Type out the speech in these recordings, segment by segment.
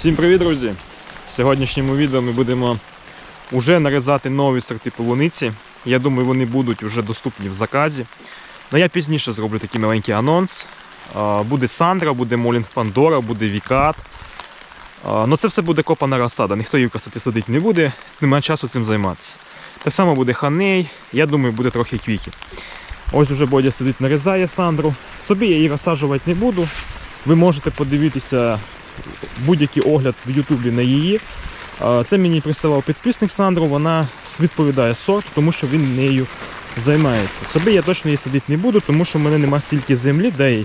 Всім привіт, друзі! В сьогоднішньому відео ми будемо вже нарізати нові сорти полуниці. Я думаю, вони будуть вже доступні в заказі. Ну я пізніше зроблю такий маленький анонс. Буде Сандра, буде Молінг Пандора, буде Вікат. А, Ну це все буде копана розсада. Ніхто її в красоти садити не буде, немає часу цим займатися. Так само буде ханей, я думаю, буде трохи квіки. Ось уже Бодя сидить, нарізає Сандру. Собі я її розсаджувати не буду. Ви можете подивитися будь-який огляд в Ютубі на її. Це мені присилав підписник Сандру, вона відповідає сорт, тому що він нею займається. Собі я точно її садити не буду, тому що в мене нема стільки землі, де.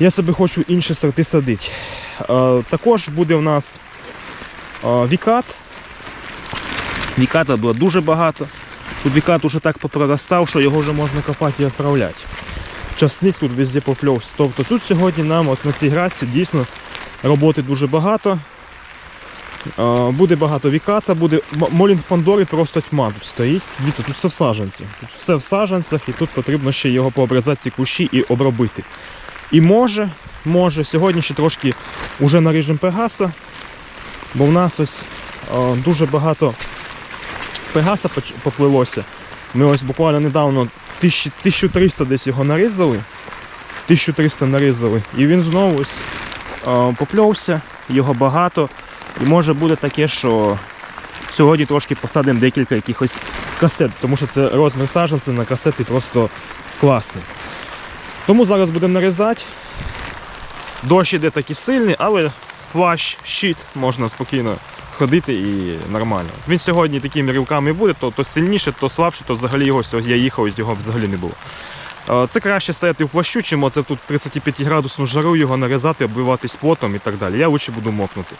Я собі хочу інші сорти садити. Також буде у нас вікат. Віката було дуже багато. Тут вікат уже так попроростав, що його вже можна копати і відправляти. Часник тут везде попльовся. Тобто тут сьогодні нам от на цій градці дійсно роботи дуже багато. Буде багато віката, буде Молінг Пандори просто тьма тут стоїть. Дивіться, тут все в саджанці. Тут все в саджанцях і тут потрібно ще його пообрізати ці кущі і обробити. І може, може, сьогодні ще трошки уже наріжемо Пегаса, бо в нас ось а, дуже багато Пегаса поплилося. Ми ось буквально недавно 1000 1300 десь його нарізали. 1300 нарізали. І він знову ось попльовся, його багато. І може буде таке, що сьогодні трошки посадимо декілька якихось касет, тому що це розмір саджанця на касети просто класний. Тому зараз будемо нарізати. Дощ іде такий сильний, але плащ, щит можна спокійно ходити і нормально. Він сьогодні такими рівками буде, то, то сильніше, то слабше, то взагалі його я їхав, його взагалі не було. Е, Це краще стояти в плащу, чим оце тут 35 градусну жару його нарізати, оббиватись потом і так далі. Я лучше буду мокнути.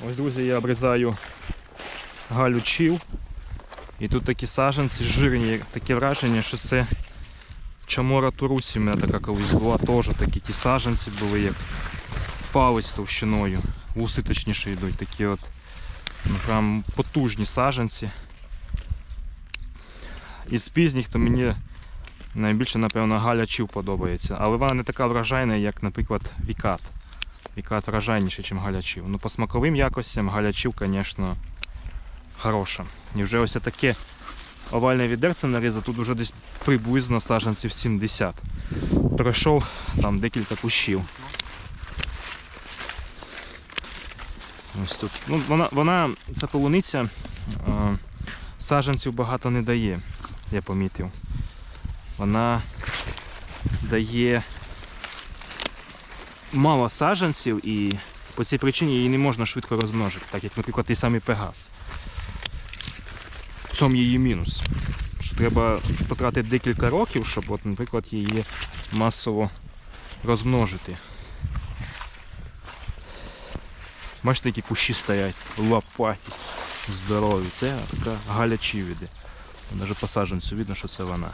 Ось, друзі, я обрізаю галю чів. І тут такі саженці жирні, таке враження, що це Чамора Турусі. У мене така колись була теж такі ті саженці були, як палець товщиною. Вуси точніше йдуть, такі от ну, прям потужні саженці. Із пізніх то мені найбільше, напевно, Галя Чів подобається. Але вона не така вражайна, як, наприклад, Вікат. Вікат вражайніший, ніж Галячів. Ну, по смаковим якостям Галячів, звісно, хороша. І вже ось таке овальне відерце наріза, тут вже десь приблизно саджанців 70. Пройшов там декілька кущів. Ось тут. Ну, вона, вона, ця полуниця е, саджанців багато не дає, я помітив. Вона дає мало саджанців і по цій причині її не можна швидко розмножити, так як, наприклад, той самий Пегас. В цьому її мінус. Що треба потратити декілька років, щоб, от, наприклад, її масово розмножити. Бачите, які кущі стоять, лопаті, здорові. Це така галя чівіди. Навіть по саджанцю видно, що це вона.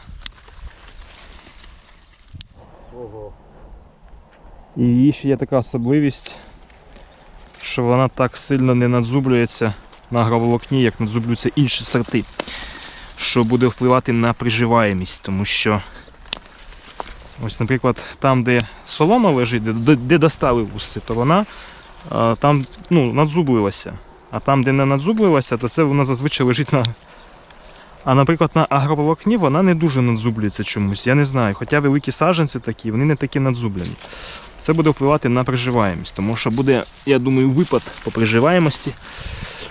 І її ще є така особливість, що вона так сильно не надзублюється на агроволокні, як надзублюються інші сорти, що буде впливати на приживаємість, тому що ось, наприклад, там, де солома лежить, де, де- достали вуси, то вона там ну, надзублилася. А там, де не надзублилася, то це вона зазвичай лежить на, А наприклад, на агроволокні вона не дуже надзублюється чомусь. Я не знаю. Хоча великі саженці такі, вони не такі надзублені. Це буде впливати на приживаємість, тому що буде, я думаю, випад по приживаємості,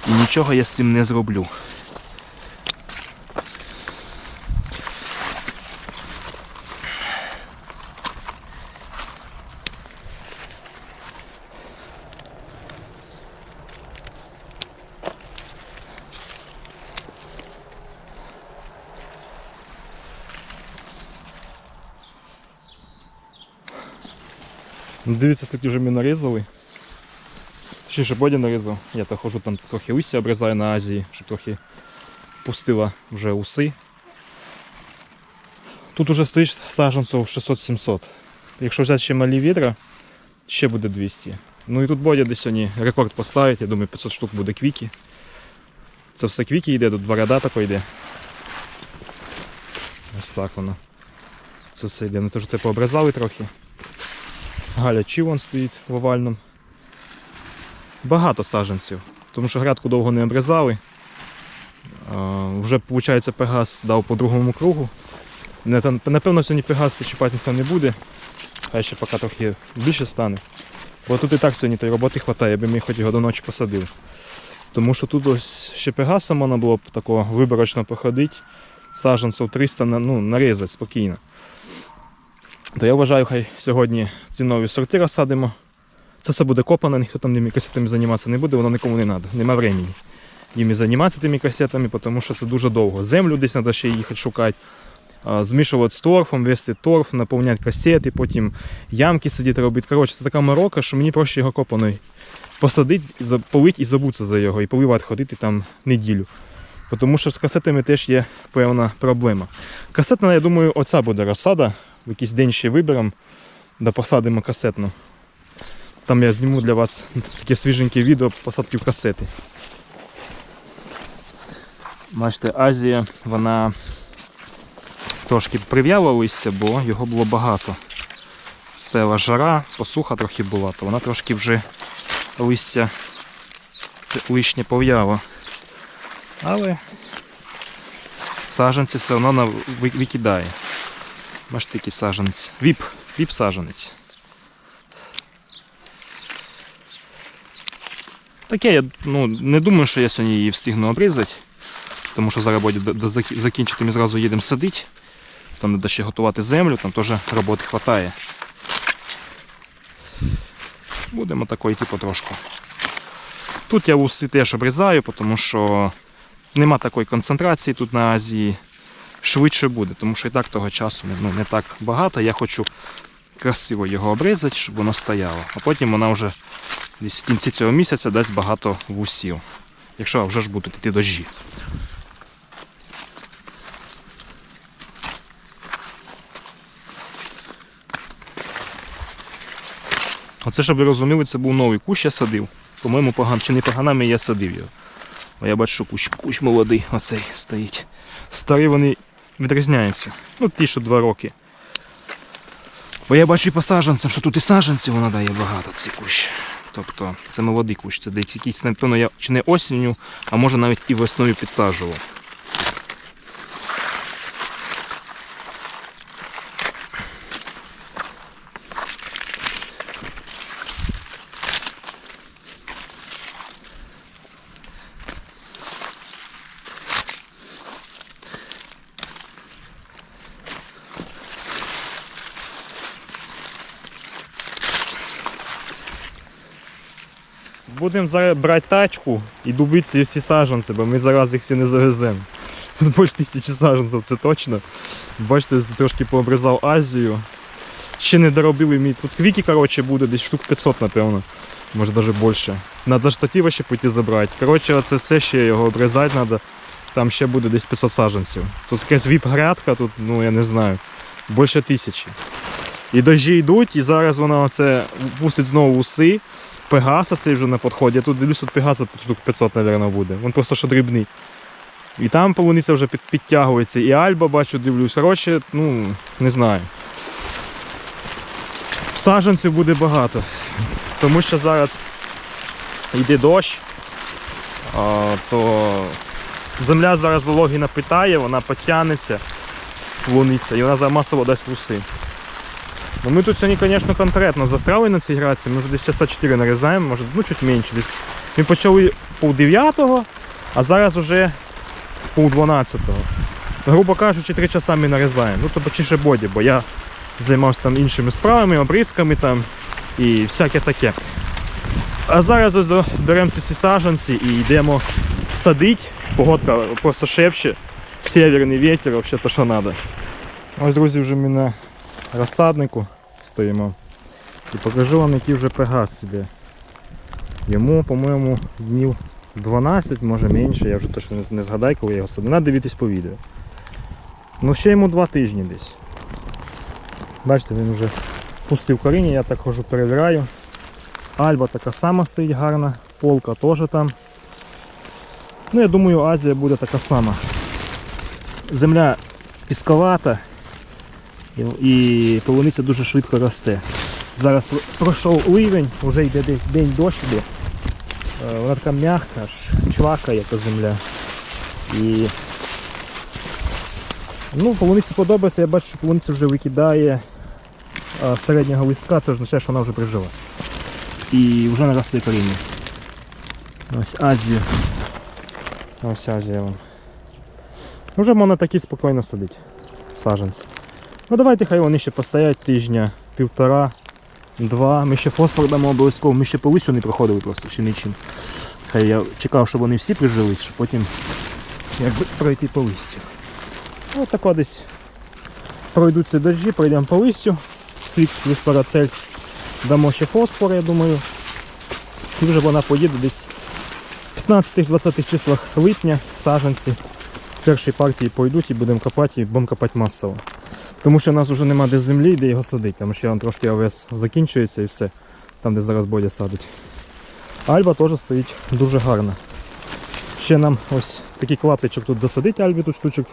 і нічого я з цим не зроблю. Дивіться, скільки вже ми нарізали. Ще ще Бодя нарізав. Я то хожу там трохи листя обрізаю на Азії, щоб трохи пустила вже уси. Тут уже стоїть саджанців 600-700. Якщо взяти ще малі відра, ще буде 200. Ну і тут Бодя десь сьогодні рекорд поставить, я думаю 500 штук буде квіки. Це все квіки йде, тут два ряда тако йде. Ось так воно. Це все йде. Ну то ж це пообрізали трохи. Галя Чівон стоїть в овальному. Багато саджанців, тому що грядку довго не обрізали. Вже, виходить, Пегас дав по другому кругу. Напевно, сьогодні Пегас чіпати ніхто не буде. Хай ще поки трохи більше стане. Бо тут і так сьогодні тої роботи вистачає, би міг хоч його до ночі посадив. Тому що тут ось ще Пегаса можна було б такого виборочно походити. Саджанців 300 ну, нарізати спокійно. То я вважаю, хай сьогодні ці нові сорти розсадимо. Це все буде копано, ніхто там ними касетами займатися не буде, воно нікому не треба, нема времени. Їм займатися тими касетами, тому що це дуже довго. Землю десь треба ще їхати шукати, змішувати з торфом, вести торф, наповняти касети, потім ямки сидіти робити. Коротше, це така морока, що мені проще його копаною посадити, полити і забутися за його, і поливати ходити там неділю. Тому що з касетами теж є певна проблема. Касетна, я думаю, оця буде розсада. В якийсь день ще виберемо, да посадимо касетну. Там я зніму для вас таке свіженьке відео посадки в касети. Бачите, Азія, вона трошки прив'яла листя, бо його було багато. Стела жара, посуха трохи була, то вона трошки вже листя лишнє пов'яло. Але саджанці все одно викидає. Бачите, який саджанець. Віп, віп саджанець. Таке, я ну, не думаю, що я сьогодні її встигну обрізати, тому що зараз буде закінчити, ми зразу їдемо садити. Там треба ще готувати землю, там теж роботи вистачає. Будемо такої типу трошку. Тут я уси теж обрізаю, тому що нема такої концентрації тут на Азії. Швидше буде, тому що і так того часу ну, не так багато. Я хочу красиво його обрізати, щоб воно стояло. А потім вона вже десь в кінці цього місяця дасть багато вусів. Якщо вже ж будуть йти дощі. Оце, щоб ви розуміли, це був новий кущ, я садив. По-моєму, поган, чи не поганами я садив його. Бо я бачу, що кущ, кущ молодий, оцей стоїть. Старі вони відрізняються. Ну, ті, що два роки. Бо я бачу і по саджанцям, що тут і саджанців вона дає багато цей кущ. Тобто це молодий кущ, це десь якийсь, напевно, я чи не осінню, а може навіть і весною підсаджував. Будемо зараз брати тачку і дубити ці всі саджанці, бо ми зараз їх всі не завеземо. Тут більше тисячі саджанців, це точно. Бачите, трошки пообрізав Азію. Ще не доробили мій. Тут квіки, коротше, буде десь штук 500, напевно. Може навіть більше. Надо штатива ще піти забрати. Коротше, це все ще його обрізати треба. Там ще буде десь 500 саджанців. Тут якась віп-грядка, тут, ну я не знаю, більше тисячі. І дощі йдуть, і зараз вона оце пустить знову уси. Пегаса цей вже на підході. Я тут дивлюсь, тут Пегаса штук 500, мабуть, буде. Він просто що дрібний. І там полуниця вже під, підтягується. І Альба бачу, дивлюсь. Коротше, ну, не знаю. Саджанців буде багато. Тому що зараз йде дощ, а, то Земля зараз вологі напитає, вона підтягнеться, луниця, і вона зараз масово дасть луси. Ну ми тут сьогодні, звісно, конкретно застряли на цій граці, ми вже десь часа 4 нарізаємо, може, ну чуть менше. Десь. Ми почали пол 9, а зараз вже пол 12. Грубо кажучи, 3 часа ми нарізаємо. Ну, то почише боді, бо я займався там іншими справами, обрізками там і всяке таке. А зараз ось беремо ці всі саджанці і йдемо садити. Погодка просто шепче. Северний вітер, взагалі то, що треба. Ось, друзі, вже ми на розсаднику стоїмо. І покажу вам, який вже пегас іде. Йому, по-моєму, днів 12, може менше, я вже точно не, згадаю, коли я його садив. Треба дивитись по відео. Ну ще йому 2 тижні десь. Бачите, він вже пустив коріння, я так хожу перевіряю. Альба така сама стоїть гарна, полка теж там. Ну, я думаю, Азія буде така сама. Земля пісковата і, полуниця дуже швидко росте. Зараз пройшов ливень, вже йде десь день дощ іде. Е, Вона така м'яка, аж чвака, яка земля. І ну, полуниці подобається, я бачу, що полуниця вже викидає з середнього листка, це означає, що вона вже прижилась. І вже наросте коріння. Ось Азія. Ось Азія. Вже можна такі спокійно садити. Саджанці. Ну давайте хай вони ще постоять тижня, півтора, два. Ми ще фосфор дамо обов'язково, ми ще по листю не проходили просто ще нічим. Хай я чекав, щоб вони всі прижились, щоб потім якби пройти по листю. Ось тако десь пройдуться дощі, пройдемо по листю. Фікс плюс парацельс. Дамо ще фосфор, я думаю. І вже вона поїде десь в 15-20 числах липня саджанці першої партії пойдуть і будемо копати, і будемо копати масово. Тому що в нас вже нема де землі, де його садити, тому що там трошки АВС закінчується і все, там де зараз Бодя садить. Альба теж стоїть дуже гарно. Ще нам ось такий клаптичок тут досадить Альбі, тут штучок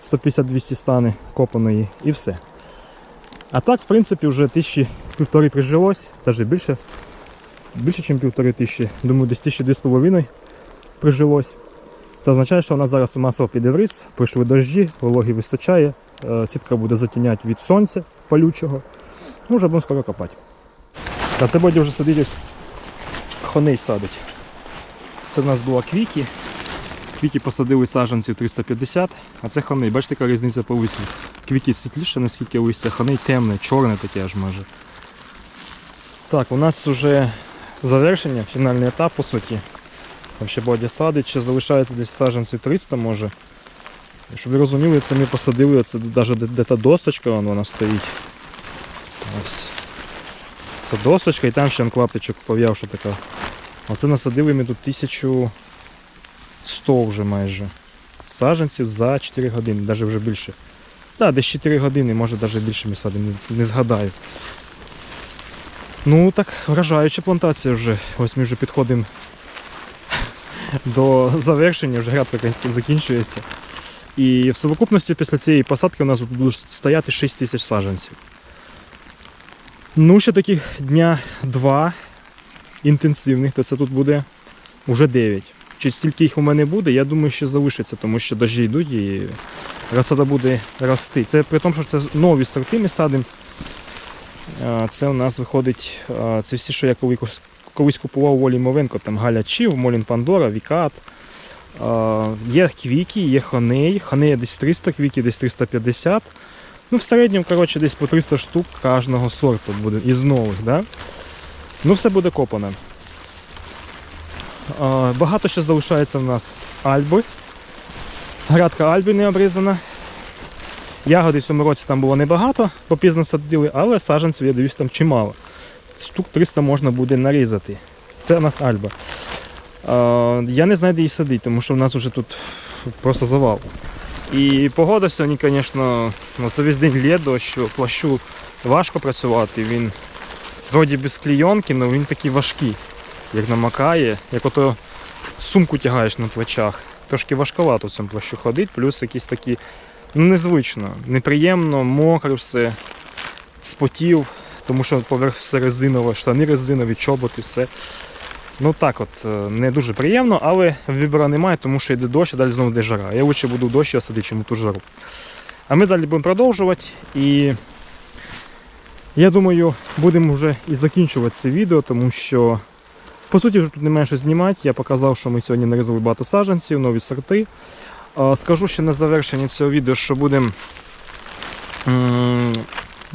150-200 стане копаної і все. А так, в принципі, вже тисячі півтори прижилось, навіть більше, більше, ніж півтори тисячі. Думаю, десь тисячі дві з половиною прижилось. Це означає, що вона зараз масово піде в ріс, прийшли дощі, вологи вистачає, е, сітка буде затіняти від сонця палючого. Ну, вже будемо скоро копати. А це Боді вже сидить ось хоней садить. Це в нас була квіки. Квіки посадили саджанців 350, а це хоней. Бачите, яка різниця по листю. Квіки світліше, наскільки листя, хоней темне, чорне таке аж може. Так, у нас вже завершення, фінальний етап по суті. Там ще Бодя садить, ще залишається десь саджанців 300 може. Щоб ви розуміли, це ми посадили, це навіть де, та досточка вон, вона стоїть. Ось. Це досточка і там ще клаптичок пов'явши така. Оце насадили ми тут 1100 вже майже. Саджанців за 4 години, навіть вже більше. Так, десь 4 години, може навіть більше ми садимо, не, не згадаю. Ну так, вражаюча плантація вже. Ось ми вже підходимо до завершення, вже грядка закінчується. І в совокупності після цієї посадки у нас буде стояти 6 тисяч саджанців. Ну, ще таких дня два інтенсивних, то це тут буде вже 9. Чи стільки їх у мене буде, я думаю, що залишиться, тому що дощі йдуть і розсада буде рости. Це при тому, що це нові сорти ми садимо. Це у нас виходить, це всі, що я коли колись купував у Олі там Галя Чів, Молін Пандора, Вікат. Є квіки, є хоней. Хонея десь 300, квіки десь 350. Ну, в середньому, коротше, десь по 300 штук кожного сорту буде із нових. Да? Ну, все буде копане. Багато ще залишається в нас альби. Грядка альби не обрізана. Ягоди в цьому році там було небагато, бо пізно садили, але саджанців, я дивлюсь, там чимало. Штук 300 можна буде нарізати. Це у нас альба. Я не знаю, де її садити, тому що в нас вже тут просто завал. І погода сьогодні, звісно, ну, це весь день лє, дощ, плащу важко працювати. Він вроді без клійонки, але він такий важкий, як намакає, як ото сумку тягаєш на плечах. Трошки важковато в цьому плащу ходить, плюс якісь такі, ну незвично, неприємно, мокре все, спотів, тому що поверх все резинове, штани резинові, чоботи, все. Ну так от, е, не дуже приємно, але вибору немає, тому що йде дощ, а далі знову йде жара. Я лучше буду в дощі садити, чим у ту жару. А ми далі будемо продовжувати і я думаю, будемо вже і закінчувати це відео, тому що по суті вже тут немає що знімати. Я показав, що ми сьогодні нарізали багато саджанців, нові сорти. Скажу ще на завершення цього відео, що будемо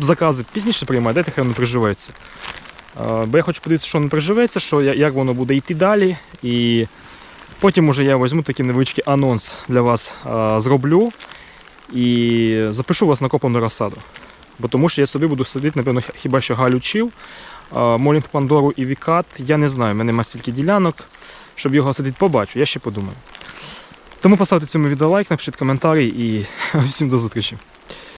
закази пізніше приймати, дайте хай воно приживеться. Бо я хочу подивитися, що воно приживеться, що, як воно буде йти далі. І потім уже я візьму такий невеличкий анонс для вас зроблю і запишу вас на копану розсаду. Бо тому що я собі буду садити, напевно, хіба що галючив, Молінг Пандору і Вікат. Я не знаю, в мене немає стільки ділянок, щоб його садити, побачу, я ще подумаю. Тому поставте цьому відео лайк, напишіть коментарі і всім до зустрічі.